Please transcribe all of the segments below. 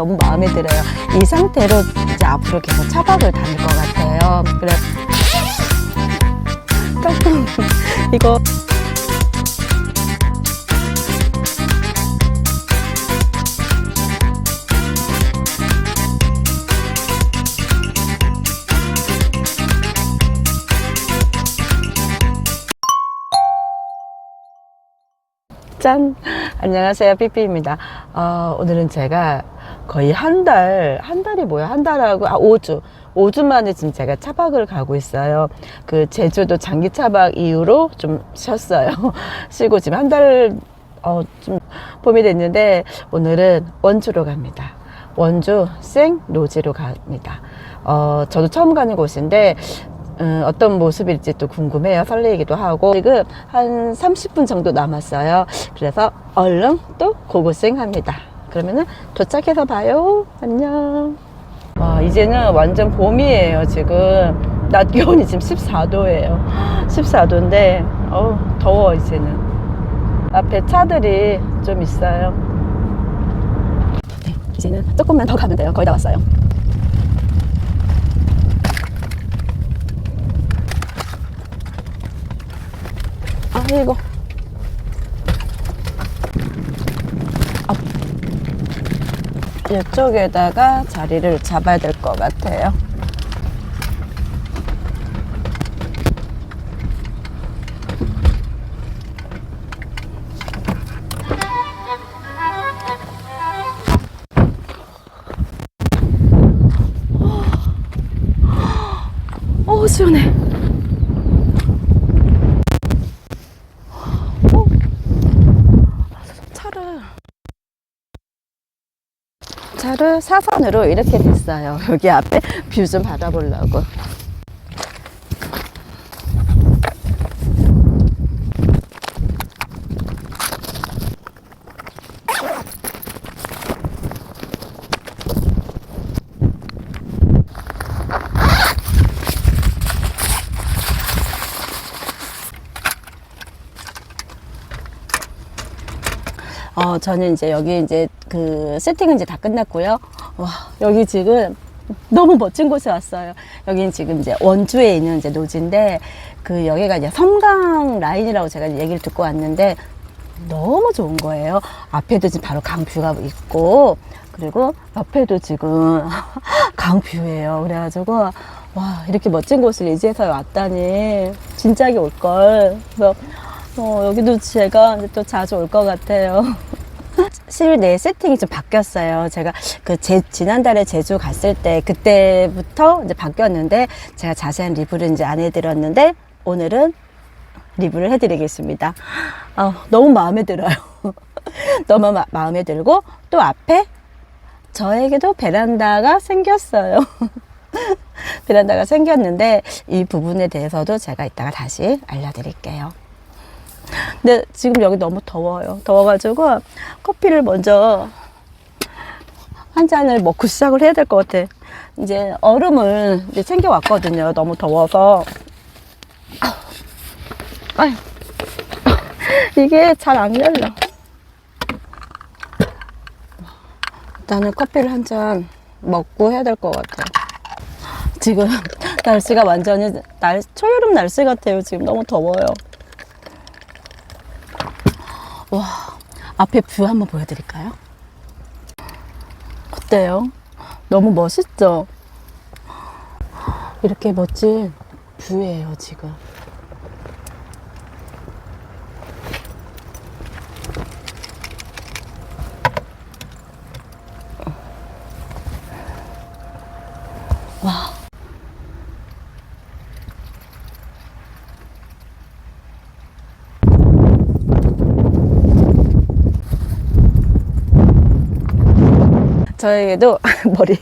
너무 마음에 들어요. 이 상태로 이제 앞으로 계속 차박을 다닐 것 같아요. 그래 이거 짠! 안녕하세요. 삐삐입니다. 어, 오늘은 제가 거의 한 달, 한 달이 뭐야? 한 달하고, 아, 5주. 5주 만에 지금 제가 차박을 가고 있어요. 그 제주도 장기 차박 이후로 좀 쉬었어요. 쉬고 지금 한 달, 어, 좀 봄이 됐는데 오늘은 원주로 갑니다. 원주 생로지로 갑니다. 어, 저도 처음 가는 곳인데 음, 어떤 모습일지 또 궁금해요. 설레이기도 하고. 지금 한 30분 정도 남았어요. 그래서 얼른 또 고고싱 합니다. 그러면은 도착해서 봐요. 안녕. 와, 이제는 완전 봄이에요, 지금. 낮 기온이 지금 14도예요. 14도인데, 어우, 더워, 이제는. 앞에 차들이 좀 있어요. 네, 이제는 조금만 더 가면 돼요. 거의 다 왔어요. 아이고. 이쪽에다가 자리를 잡아야 될 것 같아요. 사선으로 이렇게 됐어요. 여기 앞에 뷰 좀 받아보려고. 어, 저는 이제 여기 이제 그 세팅은 이제 다 끝났고요. 와, 여기 지금 너무 멋진 곳에 왔어요. 여기는 지금 이제 원주에 있는 이제 노지인데 그 여기가 이제 섬강 라인이라고 제가 얘기를 듣고 왔는데 너무 좋은 거예요. 앞에도 지금 바로 강뷰가 있고 그리고 옆에도 지금 강뷰예요. 그래가지고 와 이렇게 멋진 곳을 이제서 왔다니 진작에 올 걸. 그래서 어, 여기도 제가 또 자주 올 것 같아요. 실 내 세팅이 좀 바뀌었어요. 제가 그 제, 지난달에 제주 갔을 때 그때부터 이제 바뀌었는데 제가 자세한 리뷰를 이제 안 해드렸는데 오늘은 리뷰를 해드리겠습니다. 아, 너무 마음에 들어요. 너무 마, 마음에 들고 또 앞에 저에게도 베란다가 생겼어요. 베란다가 생겼는데 이 부분에 대해서도 제가 이따가 다시 알려드릴게요. 근데 지금 여기 너무 더워요. 더워가지고 커피를 먼저 한 잔을 먹고 시작을 해야 될 것 같아. 이제 얼음을 이제 챙겨왔거든요. 너무 더워서. 이게 잘 안 열려. 일단은 커피를 한 잔 먹고 해야 될 것 같아. 지금 날씨가 완전히 날, 초여름 날씨 같아요. 지금 너무 더워요. 와, 앞에 뷰 한번 보여드릴까요? 어때요? 너무 멋있죠? 이렇게 멋진 뷰예요, 지금. 저에게도 머리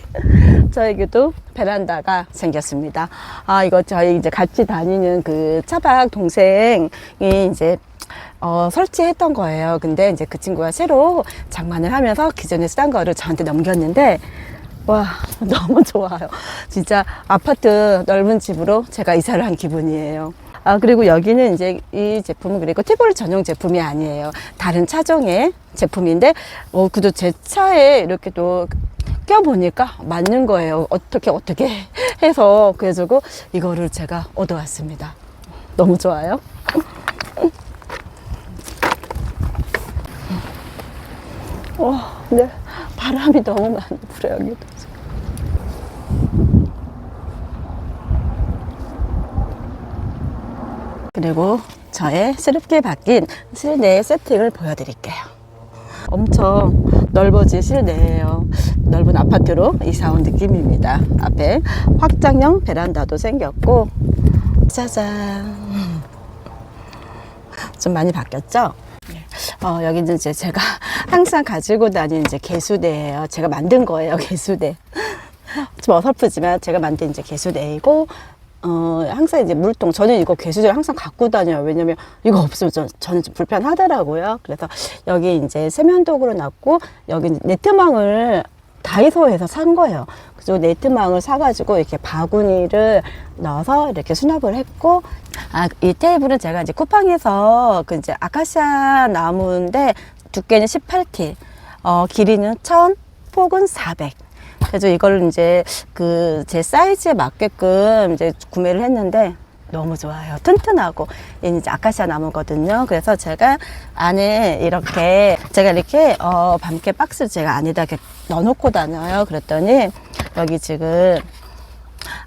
저에게도 베란다가 생겼습니다. 아 이거 저희 이제 같이 다니는 그 차박 동생이 이제 어, 설치했던 거예요. 근데 이제 그 친구가 새로 장만을 하면서 기존에 쓰던 거를 저한테 넘겼는데 와 너무 좋아요. 진짜 아파트 넓은 집으로 제가 이사를 한 기분이에요. 아 그리고 여기는 이제 이 제품은 그리고 티볼 전용 제품이 아니에요. 다른 차종의 제품인데 어 그래도 제 차에 이렇게 또 껴보니까 맞는 거예요. 어떻게 어떻게 해서 그래가지고 이거를 제가 얻어왔습니다. 너무 좋아요. 와, 근데 바람이 너무 많이 불어요 여기도. 그리고 저의 새롭게 바뀐 실내 세팅을 보여드릴게요. 엄청 넓어진 실내예요. 넓은 아파트로 이사 온 느낌입니다. 앞에 확장형 베란다도 생겼고, 짜잔. 좀 많이 바뀌었죠? 어, 여기는 이제 제가 항상 가지고 다니는 이제 개수대예요. 제가 만든 거예요, 개수대. 좀 어설프지만 제가 만든 이제 개수대이고, 어, 항상 이제 물통, 저는 이거 개수대를 항상 갖고 다녀요. 왜냐면 이거 없으면 저, 저는 좀 불편하더라고요. 그래서 여기 이제 세면도구로 놨고, 여기 네트망을 다이소에서 산 거예요. 그래서 네트망을 사가지고 이렇게 바구니를 넣어서 이렇게 수납을 했고, 아, 이 테이블은 제가 이제 쿠팡에서 그 이제 아카시아 나무인데 두께는 18T, 어, 길이는 1000, 폭은 400. 그래서 이걸 이제 그 제 사이즈에 맞게끔 이제 구매를 했는데 너무 좋아요. 튼튼하고 이제 아카시아 나무거든요. 그래서 제가 안에 이렇게 제가 이렇게 어 밤깨 박스 제가 안에다 이렇게 넣어놓고 다녀요. 그랬더니 여기 지금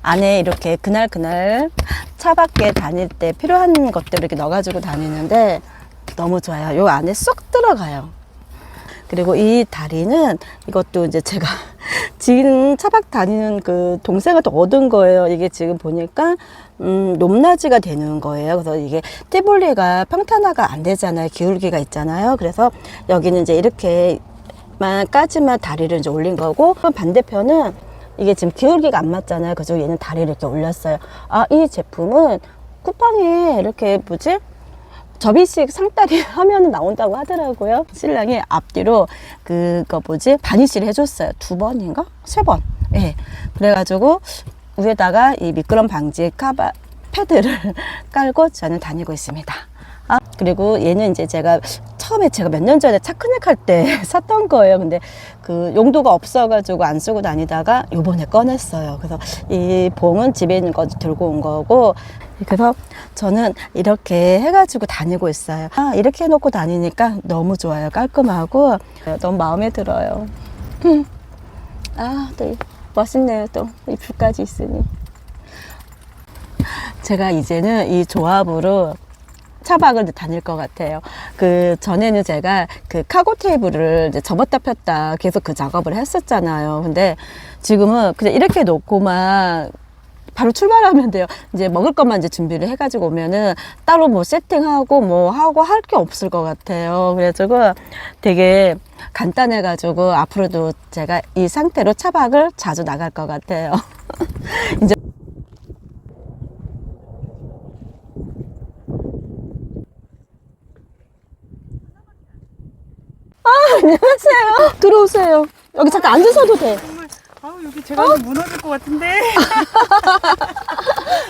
안에 이렇게 그날 그날 차 밖에 다닐 때 필요한 것들 이렇게 넣어가지고 다니는데 너무 좋아요. 요 안에 쏙 들어가요. 그리고 이 다리는 이것도 이제 제가 지금 차박 다니는 그 동생한테 얻은 거예요. 이게 지금 보니까 음, 높낮이가 되는 거예요. 그래서 이게 띠볼리가 평탄화가 안 되잖아요. 기울기가 있잖아요. 그래서 여기는 이제 이렇게만 까지만 다리를 이제 올린 거고 반대편은 이게 지금 기울기가 안 맞잖아요. 그래서 얘는 다리를 이렇게 올렸어요. 아, 이 제품은 쿠팡에 이렇게 뭐지? 접이식 상다리 하면 나온다고 하더라고요. 신랑이 앞뒤로 그거 뭐지 바니쉬를 해줬어요. 두 번인가 세 번. 예. 그래가지고 위에다가 이 미끄럼 방지 카바 패드를 깔고 저는 다니고 있습니다. 아 그리고 얘는 이제 제가 처음에 제가 몇 년 전에 차크넥 할때 샀던 거예요. 근데 그 용도가 없어가지고 안 쓰고 다니다가 요번에 꺼냈어요. 그래서 이 봉은 집에 있는 거 들고 온 거고 그래서 저는 이렇게 해가지고 다니고 있어요. 아, 이렇게 해놓고 다니니까 너무 좋아요. 깔끔하고 너무 마음에 들어요. 음. 아, 또 멋있네요. 또이 뷰까지 있으니. 제가 이제는 이 조합으로 차박을 다닐 것 같아요. 그 전에는 제가 그 카고 테이블을 이제 접었다 폈다 계속 그 작업을 했었잖아요. 근데 지금은 그냥 이렇게 놓고만 바로 출발하면 돼요. 이제 먹을 것만 이제 준비를 해가지고 오면은 따로 뭐 세팅하고 뭐 하고 할 게 없을 것 같아요. 그래가지고 되게 간단해가지고 앞으로도 제가 이 상태로 차박을 자주 나갈 것 같아요. 이제 아, 안녕하세요. 들어오세요. 여기 잠깐 앉으셔도 돼. 정말 아우 여기 제가 좀 무너질 것 같은데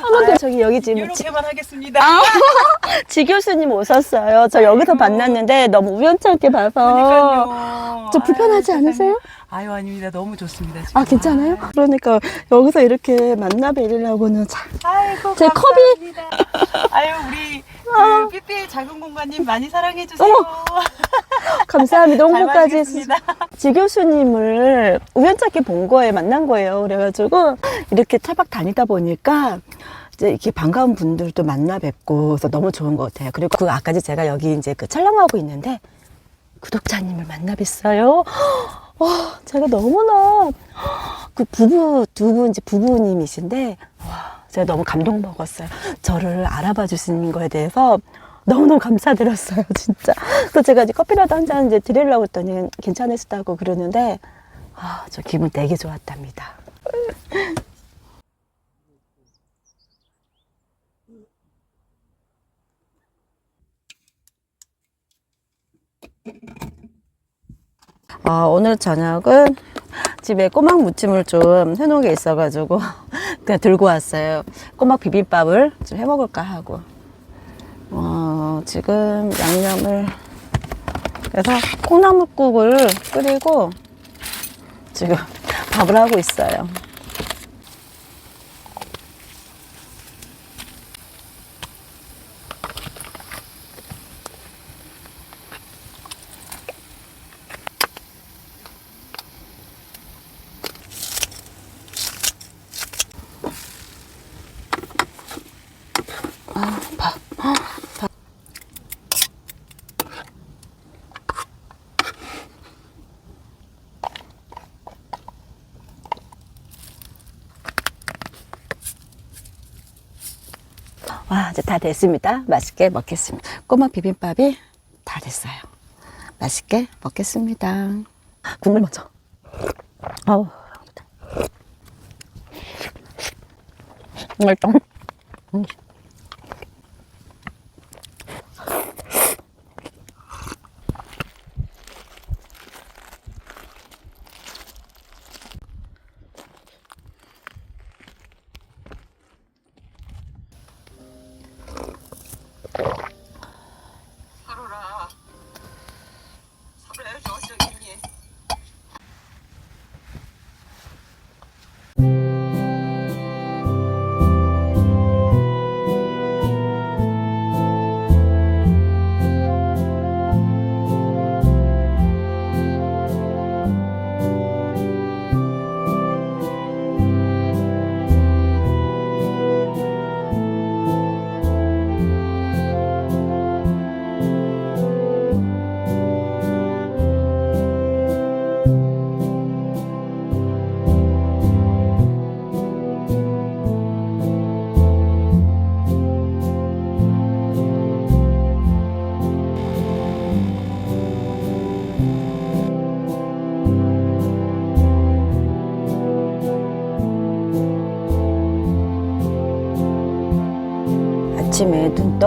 한번 저기 여기 지금 이렇게만 하겠습니다. 아, 지 교수님 오셨어요. 저 여기서 만났는데 너무 우연찮게 봐서. 그러니까요. 저 불편하지 아유, 않으세요? 아유 아닙니다. 너무 좋습니다. 지금. 아, 괜찮아요? 그러니까 여기서 이렇게 만나 뵈려고는 참. 아이고 제 감사합니다. 아유 우리 그 삐삐의 작은 공간님 많이 사랑해 주세요. 감사합니다. 잘 홍보까지 해주셔서. 지 교수님을 우연찮게 본 거예요. 만난 거예요. 그래가지고 이렇게 차박 다니다 보니까 이제 이렇게 반가운 분들도 만나 뵙고 그래서 너무 좋은 것 같아요. 그리고 그 아까지 제가 여기 이제 그 촬영하고 있는데 구독자님을 만나 뵀어요. 와, 제가 너무나 그 부부 두 분 이제 부부님이신데 와, 제가 너무 감동 먹었어요. 저를 알아봐 주신 거에 대해서 너무너무 감사드렸어요, 진짜. 그래서 제가 이제 커피라도 한 잔 이제 드리려고 했더니 괜찮으시다고 그러는데 아, 저 기분 되게 좋았답니다. 아, 오늘 저녁은 집에 꼬막 무침을 좀 해놓은 게 있어가지고 그냥 들고 왔어요. 꼬막 비빔밥을 좀 해먹을까 하고. 어, 지금 양념을 그래서 콩나물국을 끓이고 지금 밥을 하고 있어요. 와, 이제 다 됐습니다. 맛있게 먹겠습니다. 꼬마 비빔밥이 다 됐어요. 맛있게 먹겠습니다. 국물 먼저. 아우. 맛있다. 음. 서로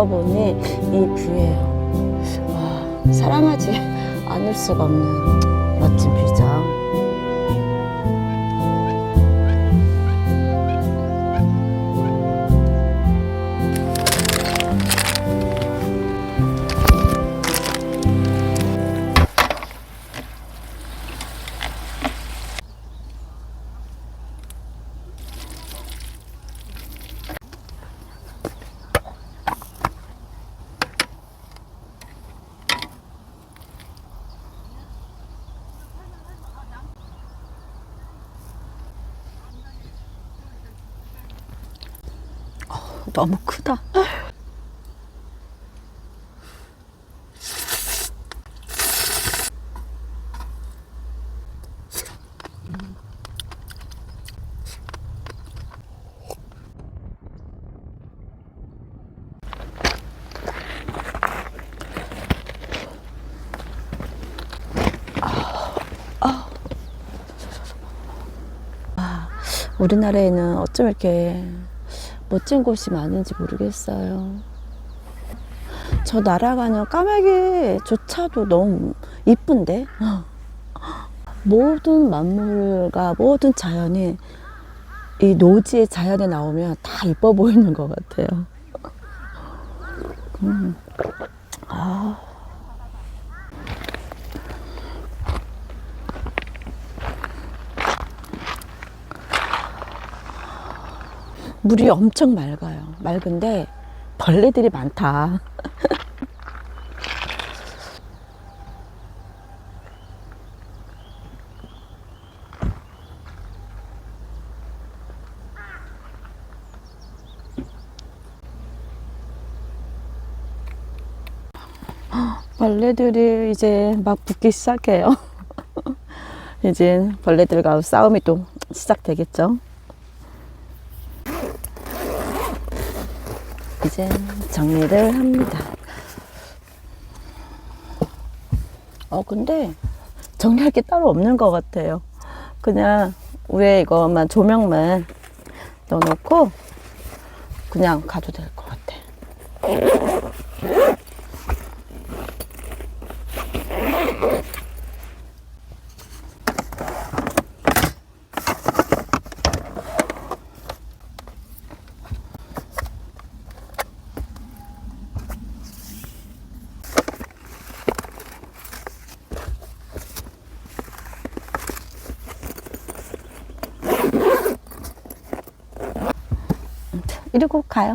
떠보니 이 뷰예요. 와, 사랑하지 않을 수가 없는 멋진 뷰죠. 너무 크다. 우리나라에는 어쩜 이렇게 멋진 곳이 많은지 모르겠어요. 저 날아가는 까마귀조차도 너무 이쁜데? 모든 만물과 모든 자연이 이 노지의 자연에 나오면 다 이뻐 보이는 것 같아요. 음. 아. 물이 엄청 맑아요. 맑은데 벌레들이 많다. 벌레들이 이제 막 붙기 시작해요. 이제 벌레들과 싸움이 또 시작되겠죠. 이제 정리를 합니다. 어, 근데 정리할 게 따로 없는 것 같아요. 그냥 위에 이거만 조명만 넣어놓고 그냥 가도 될 것 같아. 이러고 가요.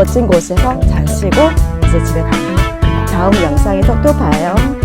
멋진 곳에서 잘 쉬고 이제 집에 갑니다. 다음 영상에서 또 봐요.